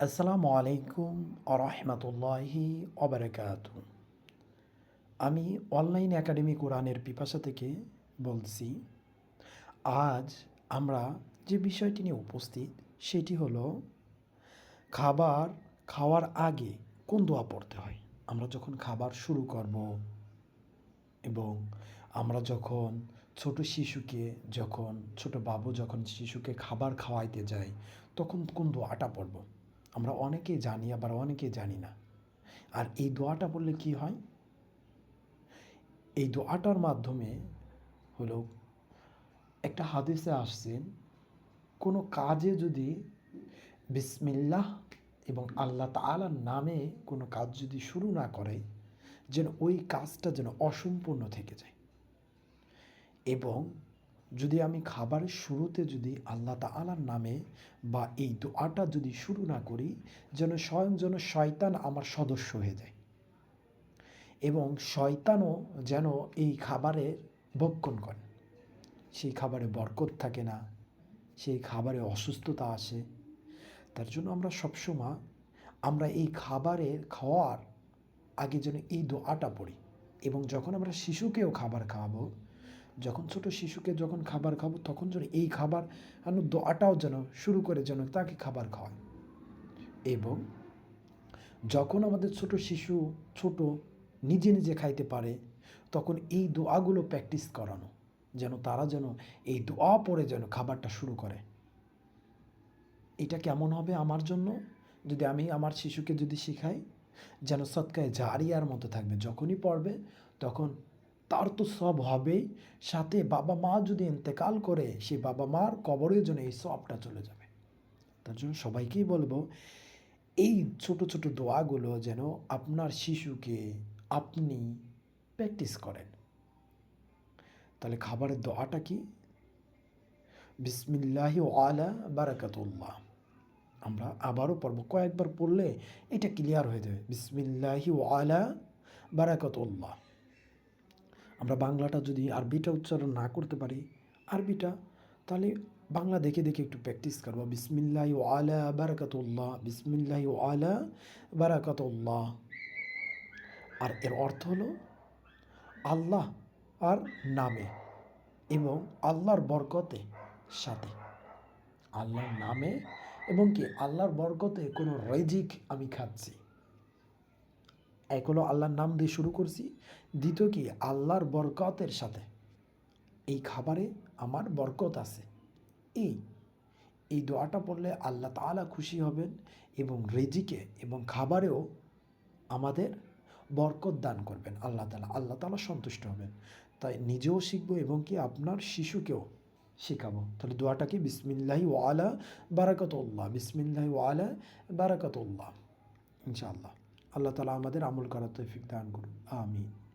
আসসালামু আলাইকুম আরহামতুল্লাহি অবরাকাত আমি অনলাইন একাডেমি কোরআনের পিপাসা থেকে বলছি, আজ আমরা যে বিষয়টি নিয়ে উপস্থিত সেটি হলো খাবার খাওয়ার আগে কোন দোয়া পড়তে হয়। আমরা যখন খাবার শুরু করব এবং আমরা যখন ছোট শিশুকে যখন ছোট বাবু যখন শিশুকে খাবার খাওয়াইতে যাই, তখন কোন দোয়াটা পড়ব? আমরা অনেকেই জানি, আবার অনেকেই জানি না। আর এই দোয়াটা বললে কি হয়? এই দোয়াটার মাধ্যমে হলো, একটা হাদিসে আসছেন কোনো কাজে যদি বিসমিল্লাহ এবং আল্লাহ তালার নামে কোনো কাজ যদি শুরু না করে, যেন ওই কাজটা যেন অসম্পূর্ণ থেকে যায়। এবং যদি আমি খাবারের শুরুতে যদি আল্লাহ তালার নামে বা এই দোয়াটা যদি শুরু না করি, যেন স্বয়ং যেন শয়তান আমার সদস্য হয়ে যায়। এবং শয়তানও যেন এই খাবারের ভক্ষণ করে। সেই খাবারে বরকত থাকে না, সেই খাবারে অসুস্থতা আসে। তার জন্য আমরা সবসময় আমরা এই খাবারের খাওয়ার আগে যেন এই দোয়াটা পড়ি। এবং যখন আমরা শিশুকেও খাবার খাওয়াবো যখন ছোট শিশুকে যখন খাবার খাব, তখন যেন এই খাবার যেন দোয়াটাও যেন শুরু করে যেন তাকে খাবার খাওয়ায় এবং যখন আমাদের ছোট শিশু, ছোট নিজে নিজে খাইতে পারে, তখন এই দোয়াগুলো প্র্যাকটিস করানো, যেন তারা যেন এই দোয়া পড়ে যেন খাবারটা শুরু করে। এটা কেমন হবে আমার জন্য? যদি আমি আমার শিশুকে যদি শিখাই, যেন সৎকায় জারিয়ার মতো থাকবে, যখনই পড়বে, তখন তার তো সব হবেই। সাথে বাবা মা যদি ইন্তেকাল করে, সে বাবা মার কবরের জন্য এই সবটা চলে যাবে। তার জন্য সবাইকেই বলব, এই ছোট ছোট দোয়াগুলো যেন আপনার শিশুকে আপনি প্র্যাকটিস করেন। তাহলে খাবারের দোয়াটা কি? বিসমিল্লাহি আলা বারাকাতুল্লাহ। আমরা আবারও পড়ব। কয়েকবার পড়লে এটা ক্লিয়ার হয়ে যাবে। বিসমিল্লাহি আলা বারাকাতুল্লাহ। আমরা বাংলাটা যদি আরবিটা উচ্চারণ না করতে পারি, আরবিটা, তাহলে বাংলা দেখে দেখে একটু প্র্যাকটিস করব। বিসমিল্লাহ ও আলা বারাকাতুল্লাহ, বিসমিল্লাহ ও আলা বারাকাতুল্লাহ। আর এর অর্থ হলো আল্লাহ আর নামে এবং আল্লাহর বরকতে সাথে। আল্লাহর নামে এবং কি আল্লাহর বরকতে কোনো রেজিক আমি খাচ্ছি। এক হলো আল্লাহর নাম দিয়ে শুরু করছি। দ্বিতীয় কি? আল্লাহর বরকতের সাথে। এই খাবারে আমার বরকত আছে। এই এই দোয়াটা পড়লে আল্লাহ তালা খুশি হবেন এবং রেজিকে এবং খাবারেও আমাদের বরকত দান করবেন আল্লাহ তালা আল্লাহ তালা সন্তুষ্ট হবেন। তাই নিজেও শিখব এবং কি আপনার শিশুকেও শেখাবো। তাহলে দোয়াটা কি? বিসমিল্লাহি ওয়ালা বারাকাতুল্লাহ। বিসমিল্লাহি ওয়ালা বারাকাতুল্লাহ। ইনশাআল্লাহ। আল্লাহ তালা আমাদের আমল করার তৌফিক দান করুন। আমিন।